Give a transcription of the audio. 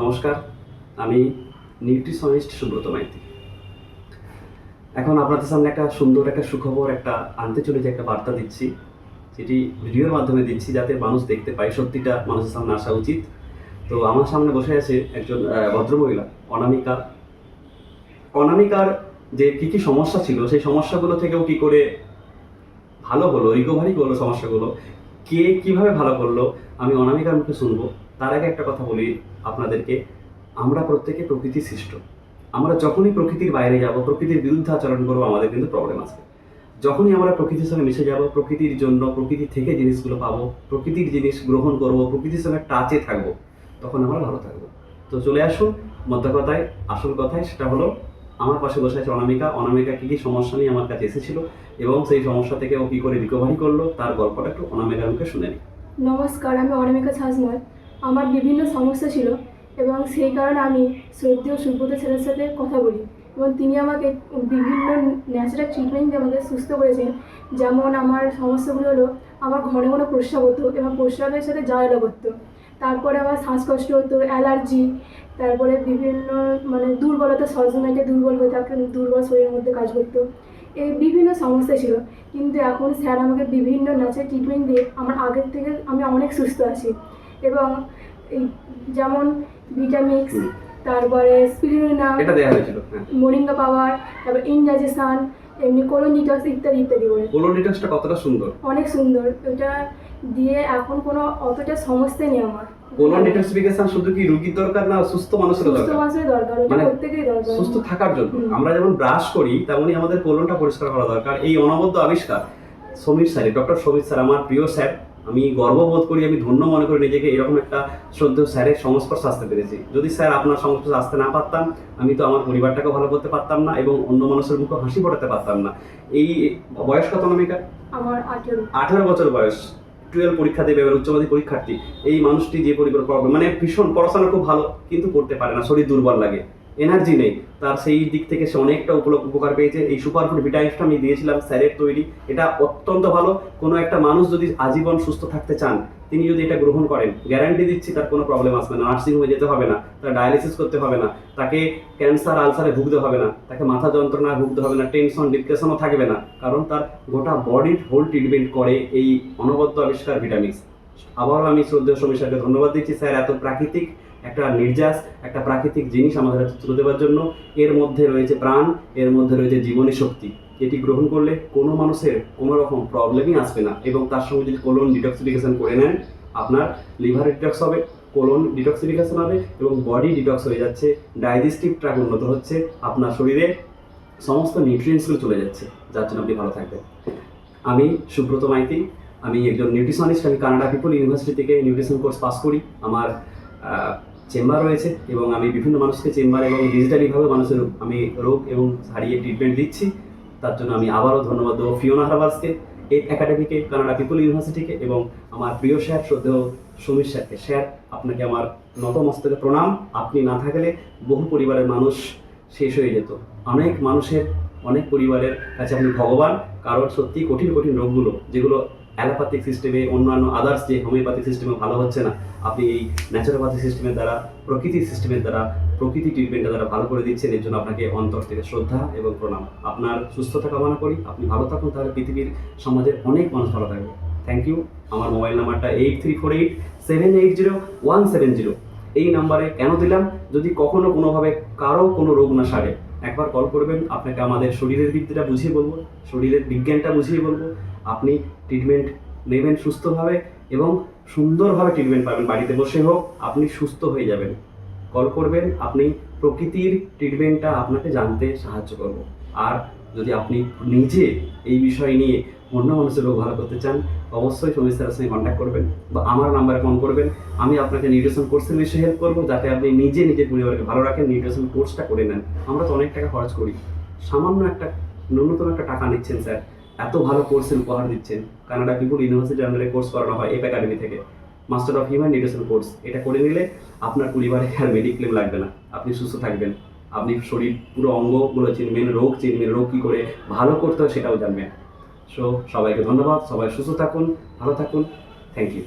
নমস্কার, আমি নিউট্রিশনিস্ট সুব্রত মাইতি। এখন আপনাদের সামনে একটা সুন্দর, একটা সুখবর, একটা আনতে চলেছে, একটা বার্তা দিচ্ছি। যেটি ভিডিওর মাধ্যমে দিচ্ছি যাতে মানুষ দেখতে পায়, সত্যিটা মানুষের সামনে আসা উচিত। তো আমার সামনে বসে আছে একজন ভদ্রমহিলা, অনামিকা। অনামিকার যে কী কী সমস্যা ছিল, সেই সমস্যাগুলো থেকেও কি করে ভালো হলো রিকভারি করল সমস্যাগুলো কে কীভাবে ভালো করল, আমি অনামিকার মুখে শুনব। তার আগে একটা কথা বলি আপনাদেরকে। আমরা প্রত্যেকে প্রকৃতি সৃষ্ট। আমরা যখনই প্রকৃতির বাইরে যাব, প্রকৃতির বিরুদ্ধে আচরণ করব, আমাদের কিন্তু প্রবলেম আছে। যখনই আমরা প্রকৃতির সঙ্গে মিশে যাব, প্রকৃতির জন্য প্রকৃতি থেকে জিনিসগুলো পাবো, প্রকৃতির জিনিস গ্রহণ করব, প্রকৃতির সঙ্গে টাচে থাকব, তখন আমরা ভালো থাকব। তো চলে আসুন মধ্য কথায় আসল কথায়, সেটা হলো আমার পাশে বসে আছে অনামিকা। অনামিকা, কী কী সমস্যা নিয়ে আমার কাছে এসেছিল? এবং সেই সমস্যা থেকে ও কী করে রিকভারি করল? তার গল্পটা একটু অনামিকার মুখে শুনে নিই। নমস্কার, আমি অনামিকা ছাজমল আমার বিভিন্ন সমস্যা ছিল এবং সেই কারণে আমি শ্রদ্ধেয় সুব্রত স্যারের সাথে কথা বলি। এবং তিনি আমাকে বিভিন্ন ন্যাচারাল ট্রিটমেন্ট দিয়ে আমাকে সুস্থ করেছেন। যেমন আমার সমস্যাগুলো হলো, আমার ঘন ঘন প্রস্রাব হতো এবং প্রস্রাবের সাথে জ্বালা করতো তারপরে আমার শ্বাসকষ্ট হতো অ্যালার্জি তারপরে বিভিন্ন মানে দুর্বলতা সবসময়টা দুর্বল হয়ে থাকতেন দুর্বল শরীরের মধ্যে কাজ করতো। এই বিভিন্ন সমস্যা ছিল। কিন্তু এখন স্যার আমাকে বিভিন্ন নাচের ট্রিটমেন্ট দিয়ে আমার আগের থেকে আমি অনেক সুস্থ আছি। এবং এই যেমন ভিটামিক্স তারপরে স্পিরিনা মোরিঙ্গা পাওয়ার তারপর ইনডাইজেশন এমনি কোলন ডিটক্স ইত্যাদি ইত্যাদি করে। কোলো ডিটক্সটা কতটা সুন্দর? অনেক সুন্দর। এটা দিয়ে এখন কোনো অতটা সমস্যা নেই আমার। কোলন ডিটক্সিফিকেশন শুধু কি রুগীর দরকার না সুস্থ মানুষের দরকার? সুস্থ মানুষের দরকার মানে প্রত্যেকেরই দরকার। সুস্থ থাকার জন্য। আমরা যেমন ব্রাশ করি তেমনই আমাদের কোলনটা পরিষ্কার করা দরকার। এই অনবদ্য আবিষ্কার Samir sir doctor Samir sir আমার প্রিয় স্যার আমি গর্ববোধ করি আমি ধন্য মনে করি নিজেকে এরকম একটা শ্রদ্ধেয় স্যারের সংস্পর্শে আসতে পেরেছি। যদি স্যার আপনার সংস্পর্শে আসতে না পারতাম আমি তো আমার পরিবারটাকে ভালো করতে পারতাম না এবং অন্য মানুষের মুখে হাসি ফোটাতে পারতাম না। এই বয়স কত নামিকা আমার আঠেরো। আঠারো বছর বয়স। টুয়েলভ পরীক্ষা দেবে এবার উচ্চমাধ্যমিক পরীক্ষার্থী, এই মানুষটি যে পরিবার প্রবলেম মানে ভীষণ পড়াশোনা খুব ভালো, কিন্তু করতে পারে না, শরীর দুর্বল লাগে এনার্জি নেই, তার সেই দিক থেকে সে অনেকটা উপলব্ধ উপকার পেয়েছে, এই সুপারফুড ভিটামিনসটা আমি দিয়েছিলাম স্যারের তৈরি, এটা অত্যন্ত ভালো, কোনো একটা মানুষ যদি আজীবন সুস্থ থাকতে চান তিনি যদি এটা গ্রহণ করেন গ্যারান্টি দিচ্ছি তার কোনো প্রবলেম আসবে না নার্সিং হোমে যেতে হবে না, তার ডায়ালিসিস করতে হবে না, তাকে ক্যান্সার আলসারে ভুগতে হবে না, তাকে মাথা যন্ত্রণায় ভুগতে হবে না টেনশন ডিপ্রেশনও থাকবে না, কারণ তার গোটা বডির হোল ট্রিটমেন্ট করে এই অনবদ্য আবিষ্কার ভিটামিক্স আবারও আমি শ্রদ্ধেয় সমীর স্যারকে ধন্যবাদ দিচ্ছি, স্যার, এত প্রাকৃতিক একটা নির্যাস, একটা প্রাকৃতিক জিনিস আমাদের তুলে দেওয়ার জন্য। এর মধ্যে রয়েছে প্রাণ, এর মধ্যে রয়েছে জীবনী শক্তি। এটি গ্রহণ করলে কোনো মানুষের কোনো রকম প্রবলেমই আসবে না এবং তার সঙ্গে যদি কোলন ডিটক্সিফিকেশন করে নেন, আপনার লিভার ডিটক্স হবে কোলন ডিটক্সিফিকেশন হবে এবং বডি ডিটক্স হয়ে যাচ্ছে ডাইজেস্টিভ ট্র্যাক উন্নত হচ্ছে, আপনার শরীরে সমস্ত নিউট্রিয়েন্টসগুলো চলে যাচ্ছে। যার জন্য আপনি ভালো থাকবেন। আমি সুব্রত মাইতি, আমি একজন নিউট্রিশনিস্ট আমি কানাডা পিপল ইউনিভার্সিটি থেকে নিউট্রিশন কোর্স পাস করি। আমার চেম্বার রয়েছে এবং আমি বিভিন্ন মানুষকে চেম্বার এবং ডিজিটালিভাবে মানুষের, আমি রোগ এবং হারিয়ে ট্রিটমেন্ট দিচ্ছি। তার জন্য আমি আবারও ধন্যবাদ দেবো ফিওনা হারবার্সকে এই একাডেমিকে, কানাডা পিপুল ইউনিভার্সিটিকে এবং আমার প্রিয় স্যার শ্রদ্ধেয় সমীর স্যারকে। স্যার, আপনাকে আমার নতমস্তকে প্রণাম। আপনি না থাকলে বহু পরিবারের মানুষ শেষ হয়ে যেত। অনেক মানুষের, অনেক পরিবারের কাছে আপনি ভগবান কারোর সত্যি কঠিন কঠিন রোগগুলো, যেগুলো অ্যালোপ্যাথিক সিস্টেমে, অন্যান্য আদার্স যে হোমিওপ্যাথিক সিস্টেমে ভালো হচ্ছে না, আপনি এই ন্যাচারোপ্যাথিক সিস্টেমের দ্বারা প্রকৃতির সিস্টেমের দ্বারা, প্রকৃতি ট্রিটমেন্টের দ্বারা ভালো করে দিচ্ছেন, এর জন্য আপনাকে অন্তর থেকে শ্রদ্ধা এবং প্রণাম। আপনার সুস্থতা কামনা করি, আপনি ভালো থাকুন, তাহলে পৃথিবীর সমাজের অনেক মানুষ ভালো থাকবে। থ্যাংক ইউ আমার মোবাইল নাম্বারটা eight three four eight seven eight zero one seven zero এই নাম্বারে কেন দিলাম? যদি কখনো কোনোভাবে কারও কোনো রোগ না সারে, একবার কল করবেন। আপনাকে আমাদের শরীরের বিদ্যাটা বুঝিয়ে বলব, শরীরের বিজ্ঞানটা বুঝিয়ে বলব। আপনি ট্রিটমেন্ট নেবেন সুস্থভাবে এবং সুন্দরভাবে ট্রিটমেন্ট পাবেন। বাড়িতে বসে হোক, আপনি সুস্থ হয়ে যাবেন। কল করবেন, আপনি প্রকৃতির ট্রিটমেন্টটা আপনাকে জানতে সাহায্য করব। আর যদি আপনি নিজে এই বিষয় নিয়ে অন্য মানুষের রোগ ভালো করতে চান, অবশ্যই সমীর স্যারের সঙ্গে কন্ট্যাক্ট করবেন বা আমার নাম্বারে ফোন করবেন। আমি আপনাকে নিউট্রিশন কোর্সের বিষয়ে হেল্প করব, যাতে আপনি নিজে নিজের পরিবারকে ভালো রাখেন নিউট্রিশন কোর্সটা করে নেন। আমরা তো অনেক টাকা খরচ করি। সামান্য একটা, ন্যূনতম একটা টাকা নিচ্ছেন, স্যার। এত ভালো কোর্সের উপহার দিচ্ছেন। কানাডা পিপুল ইউনিভার্সিটি আন্ডারে কোর্স করানো হয় এপ একাডেমি থেকে। Master of human nutrition course এটা করে নিলে আপনার পরিবারে আর মেডিক্লেম লাগবে না। আপনি সুস্থ থাকবেন। আপনি শরীর পুরো অঙ্গগুলো চিনবেন, রোগ চিনবেন, রোগ কী করে ভালো করতে হয় সেটাও জানবেন। সো সবাইকে ধন্যবাদ। সবাই সুস্থ থাকুন, ভালো থাকুন। Thank you